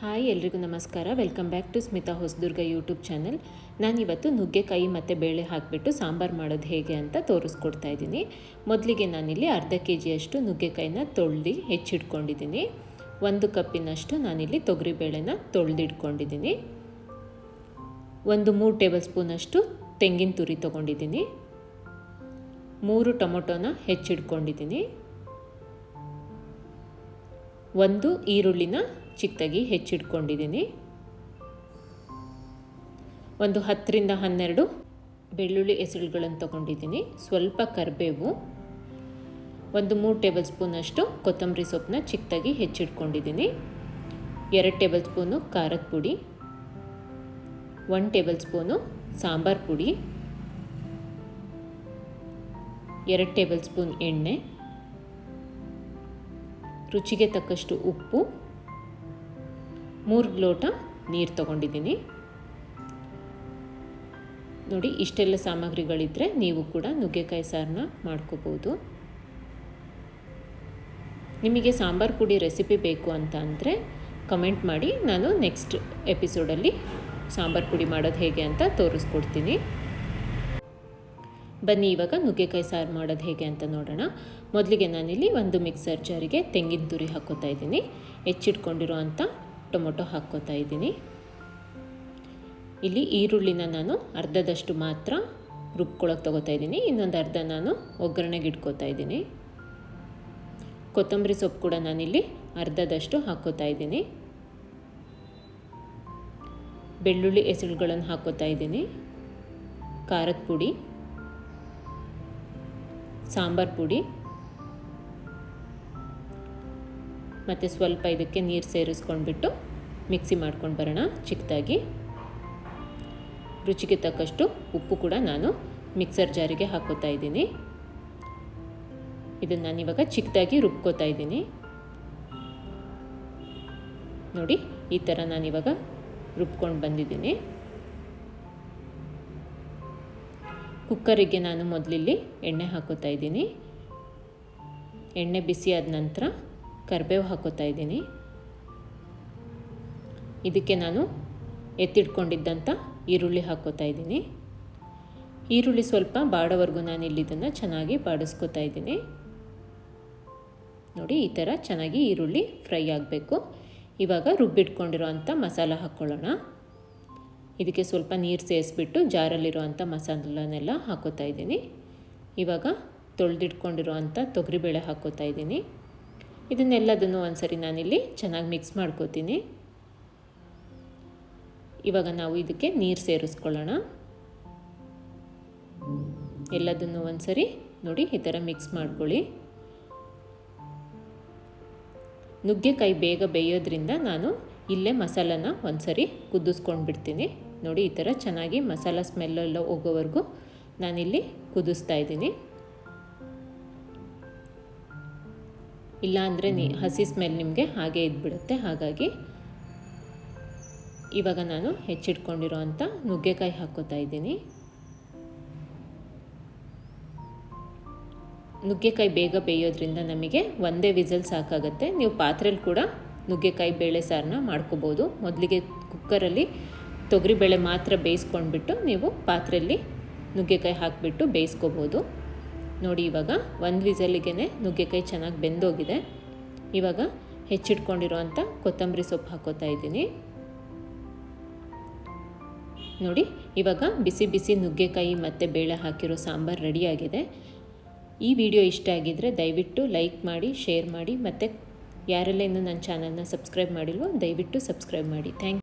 Hi ಎಲ್ರಿಗೂ ನಮಸ್ಕಾರ. Welcome back to Smitha Hosadurga YouTube channel ನಾನಿವತ್ತು ನುಗ್ಗೆಕಾಯಿ ಮತ್ತು ಬೇಳೆ ಹಾಕಿಬಿಟ್ಟು ಸಾಂಬಾರು ಮಾಡೋದು ಹೇಗೆ ಅಂತ ತೋರಿಸ್ಕೊಡ್ತಾ ಇದ್ದೀನಿ. ಮೊದಲಿಗೆ ನಾನಿಲ್ಲಿ ಅರ್ಧ ಕೆ ಜಿಯಷ್ಟು ನುಗ್ಗೆಕಾಯಿನ ತೊಳ್ದು ಹೆಚ್ಚಿಟ್ಕೊಂಡಿದ್ದೀನಿ. ಒಂದು ಕಪ್ಪಿನಷ್ಟು ನಾನಿಲ್ಲಿ ತೊಗರಿಬೇಳೆನ ತೊಳೆದಿಟ್ಕೊಂಡಿದ್ದೀನಿ. ಒಂದು ಮೂರು ಟೇಬಲ್ ಸ್ಪೂನಷ್ಟು ತೆಂಗಿನ ತುರಿ ತೊಗೊಂಡಿದ್ದೀನಿ. ಮೂರು ಟೊಮೊಟೊನ ಹೆಚ್ಚಿಟ್ಕೊಂಡಿದ್ದೀನಿ. ಒಂದು ಈರುಳ್ಳಿನ ಚಿಕ್ಕದಾಗಿ ಹೆಚ್ಚಿಟ್ಕೊಂಡಿದ್ದೀನಿ. ಒಂದು ಹತ್ತರಿಂದ ಹನ್ನೆರಡು ಬೆಳ್ಳುಳ್ಳಿ ಎಸಳುಗಳನ್ನು ತೊಗೊಂಡಿದ್ದೀನಿ. ಸ್ವಲ್ಪ ಕರಿಬೇವು, ಒಂದು ಮೂರು ಟೇಬಲ್ ಸ್ಪೂನಷ್ಟು ಕೊತ್ತಂಬರಿ ಸೊಪ್ಪನ್ನ ಚಿಕ್ಕದಾಗಿ ಹೆಚ್ಚಿಟ್ಕೊಂಡಿದ್ದೀನಿ. ಎರಡು ಟೇಬಲ್ ಸ್ಪೂನು ಖಾರದ ಪುಡಿ ಒನ್ ಟೇಬಲ್ ಸ್ಪೂನು ಸಾಂಬಾರು ಪುಡಿ, ಎರಡು ಟೇಬಲ್ ಸ್ಪೂನ್ ಎಣ್ಣೆ ರುಚಿಗೆ ತಕ್ಕಷ್ಟು ಉಪ್ಪು, ಮೂರು ಲೋಟ ನೀರು ತಗೊಂಡಿದ್ದೀನಿ. ನೋಡಿ, ಇಷ್ಟೆಲ್ಲ ಸಾಮಗ್ರಿಗಳಿದ್ದರೆ ನೀವು ಕೂಡ ನುಗ್ಗೆಕಾಯಿ ಸಾರನ್ನ ಮಾಡ್ಕೋಬೋದು. ನಿಮಗೆ ಸಾಂಬಾರು ಪುಡಿ ರೆಸಿಪಿ ಬೇಕು ಅಂತ ಅಂದರೆ ಕಮೆಂಟ್ ಮಾಡಿ, ನಾನು ನೆಕ್ಸ್ಟ್ ಎಪಿಸೋಡಲ್ಲಿ ಸಾಂಬಾರು ಪುಡಿ ಮಾಡೋದು ಹೇಗೆ ಅಂತ ತೋರಿಸ್ಕೊಡ್ತೀನಿ. ಬನ್ನಿ, ಇವಾಗ ನುಗ್ಗೆಕಾಯಿ ಸಾರು ಮಾಡೋದು ಹೇಗೆ ಅಂತ ನೋಡೋಣ. ಮೊದಲಿಗೆ ನಾನಿಲ್ಲಿ ಒಂದು ಮಿಕ್ಸರ್ ಜಾರಿಗೆ ತೆಂಗಿನ ತುರಿ ಹಾಕ್ಕೋತಾ ಇದ್ದೀನಿ. ಹೆಚ್ಚಿಟ್ಕೊಂಡಿರೋ ಅಂಥ ಟೊಮೊಟೊ ಹಾಕ್ಕೋತಾ ಇದ್ದೀನಿ. ಇಲ್ಲಿ ಈರುಳ್ಳಿನ ನಾನು ಅರ್ಧದಷ್ಟು ಮಾತ್ರ ರುಬ್ಕೊಳಕ್ಕೆ ತೊಗೋತಾ ಇದ್ದೀನಿ. ಇನ್ನೊಂದು ಅರ್ಧ ನಾನು ಒಗ್ಗರಣೆಗೆ ಇಟ್ಕೋತಾ ಇದ್ದೀನಿ. ಕೊತ್ತಂಬರಿ ಸೊಪ್ಪು ಕೂಡ ನಾನಿಲ್ಲಿ ಅರ್ಧದಷ್ಟು ಹಾಕ್ಕೋತಾ ಇದ್ದೀನಿ. ಬೆಳ್ಳುಳ್ಳಿ ಹೆಸರುಗಳನ್ನು ಹಾಕ್ಕೋತಾ ಇದ್ದೀನಿ. ಖಾರದ ಪುಡಿ. ಸಾಂಬಾರು ಪುಡಿ. ಮತ್ತು ಸ್ವಲ್ಪ ಇದಕ್ಕೆ ನೀರು ಸೇರಿಸ್ಕೊಂಡ್ಬಿಟ್ಟು ಮಿಕ್ಸಿ ಮಾಡ್ಕೊಂಡು ಬರೋಣ ಚಿಕ್ಕದಾಗಿ. ರುಚಿಗೆ ತಕ್ಕಷ್ಟು ಉಪ್ಪು ಕೂಡ ನಾನು ಮಿಕ್ಸರ್ ಜಾರಿಗೆ ಹಾಕೋತಾ ಇದ್ದೀನಿ. ಇದನ್ನು ನಾನಿವಾಗ ಚಿಕ್ಕದಾಗಿ ರುಬ್ಕೋತಾ ಇದ್ದೀನಿ. ನೋಡಿ, ಈ ಥರ ನಾನಿವಾಗ ರುಬ್ಕೊಂಡು ಬಂದಿದ್ದೀನಿ. ಕುಕ್ಕರಿಗೆ ನಾನು ಮೊದಲಿಲ್ಲಿ ಎಣ್ಣೆ ಹಾಕೋತಾ ಇದ್ದೀನಿ. ಎಣ್ಣೆ ಬಿಸಿ ಆದ ನಂತರ ಕರಿಬೇವು ಹಾಕೋತಾ ಇದ್ದೀನಿ. ಇದಕ್ಕೆ ನಾನು ಎತ್ತಿಟ್ಕೊಂಡಿದ್ದಂಥ ಈರುಳ್ಳಿ ಹಾಕೋತಾ ಇದ್ದೀನಿ. ಈರುಳ್ಳಿ ಸ್ವಲ್ಪ ಬಾಡೋವರೆಗೂ ನಾನು ಇಲ್ಲಿ ಇದನ್ನು ಚೆನ್ನಾಗಿ ಬಾಡಿಸ್ಕೋತಾ ಇದ್ದೀನಿ. ನೋಡಿ, ಈ ಥರ ಚೆನ್ನಾಗಿ ಈರುಳ್ಳಿ ಫ್ರೈ ಆಗಬೇಕು. ಇವಾಗ ರುಬ್ಬಿಟ್ಕೊಂಡಿರೋ ಅಂಥ ಮಸಾಲ ಹಾಕ್ಕೊಳ್ಳೋಣ. ಇದಕ್ಕೆ ಸ್ವಲ್ಪ ನೀರು ಸೇರಿಸ್ಬಿಟ್ಟು ಜಾರಲ್ಲಿರುವಂಥ ಮಸಾಲನೆಲ್ಲ ಹಾಕೋತಾ ಇದ್ದೀನಿ. ಇವಾಗ ತೊಳೆದಿಟ್ಕೊಂಡಿರುವಂಥ ತೊಗರಿಬೇಳೆ ಹಾಕೋತಾ ಇದ್ದೀನಿ. ಇದನ್ನೆಲ್ಲದನ್ನು ಒಂದ್ಸರಿ ನಾನಿಲ್ಲಿ ಚೆನ್ನಾಗಿ ಮಿಕ್ಸ್ ಮಾಡ್ಕೋತೀನಿ. ಇವಾಗ ನಾವು ಇದಕ್ಕೆ ನೀರು ಸೇರಿಸ್ಕೊಳ್ಳೋಣ. ಎಲ್ಲದನ್ನು ಒಂದ್ಸರಿ ನೋಡಿ ಈ ಥರ ಮಿಕ್ಸ್ ಮಾಡ್ಕೊಳ್ಳಿ. ನುಗ್ಗೆಕಾಯಿ ಬೇಗ ಬೇಯೋದ್ರಿಂದ ನಾನು ಇಲ್ಲೇ ಮಸಾಲನ ಒಂದ್ಸರಿ ಕುದಿಸ್ಕೊಂಡು ಬಿಡ್ತೀನಿ ನೋಡಿ, ಈ ಥರ ಚೆನ್ನಾಗಿ ಮಸಾಲ ಸ್ಮೆಲ್ಲೆಲ್ಲ ಹೋಗೋವರೆಗೂ ನಾನಿಲ್ಲಿ ಕುದಿಸ್ತಾ ಇದ್ದೀನಿ. ಇಲ್ಲ ಅಂದರೆ ನೀ ಹಸಿ ಸ್ಮೆಲ್ ನಿಮಗೆ ಹಾಗೆ ಇದ್ಬಿಡುತ್ತೆ. ಹಾಗಾಗಿ ಇವಾಗ ನಾನು ಹೆಚ್ಚಿಟ್ಕೊಂಡಿರೋ ಅಂಥ ನುಗ್ಗೆಕಾಯಿ ಹಾಕ್ಕೋತಾ ಇದ್ದೀನಿ. ನುಗ್ಗೆಕಾಯಿ ಬೇಗ ಬೇಯೋದ್ರಿಂದ ನಮಗೆ ಒಂದೇ ವಿಸಲ್ ಸಾಕಾಗುತ್ತೆ. ನೀವು ಪಾತ್ರೆಯಲ್ಲಿ ಕೂಡ ನುಗ್ಗೆಕಾಯಿ ಬೇಳೆ ಸಾರನ್ನ ಮಾಡ್ಕೋಬೋದು. ಮೊದಲಿಗೆ ಕುಕ್ಕರಲ್ಲಿ ತೊಗರಿಬೇಳೆ ಮಾತ್ರ ಬೇಯಿಸ್ಕೊಂಡ್ಬಿಟ್ಟು ನೀವು ಪಾತ್ರೆಯಲ್ಲಿ ನುಗ್ಗೆಕಾಯಿ ಹಾಕಿಬಿಟ್ಟು ಬೇಯಿಸ್ಕೋಬೋದು. ನೋಡಿ ಇವಾಗ ಒಂದು ವಿಸಲಿಗೆ ನುಗ್ಗೆಕಾಯಿ ಚೆನ್ನಾಗಿ ಬೆಂದೋಗಿದೆ. ಇವಾಗ ಹೆಚ್ಚಿಟ್ಕೊಂಡಿರೋವಂಥ ಕೊತ್ತಂಬರಿ ಸೊಪ್ಪು ಹಾಕೋತಾ ಇದ್ದೀನಿ. ನೋಡಿ ಇವಾಗ ಬಿಸಿ ಬಿಸಿ ನುಗ್ಗೆಕಾಯಿ ಮತ್ತು ಬೇಳೆ ಹಾಕಿರೋ ಸಾಂಬಾರು ರೆಡಿಯಾಗಿದೆ. ಈ ವಿಡಿಯೋ ಇಷ್ಟ ಆಗಿದ್ದರೆ ದಯವಿಟ್ಟು ಲೈಕ್ ಮಾಡಿ, ಶೇರ್ ಮಾಡಿ ಮತ್ತು ಯಾರೆಲ್ಲ ಇನ್ನೂ ನನ್ನ ಚಾನಲ್ನ ಸಬ್ಸ್ಕ್ರೈಬ್ ಮಾಡಿಲ್ವೋ ದಯವಿಟ್ಟು ಸಬ್ಸ್ಕ್ರೈಬ್ ಮಾಡಿ. ಥ್ಯಾಂಕ್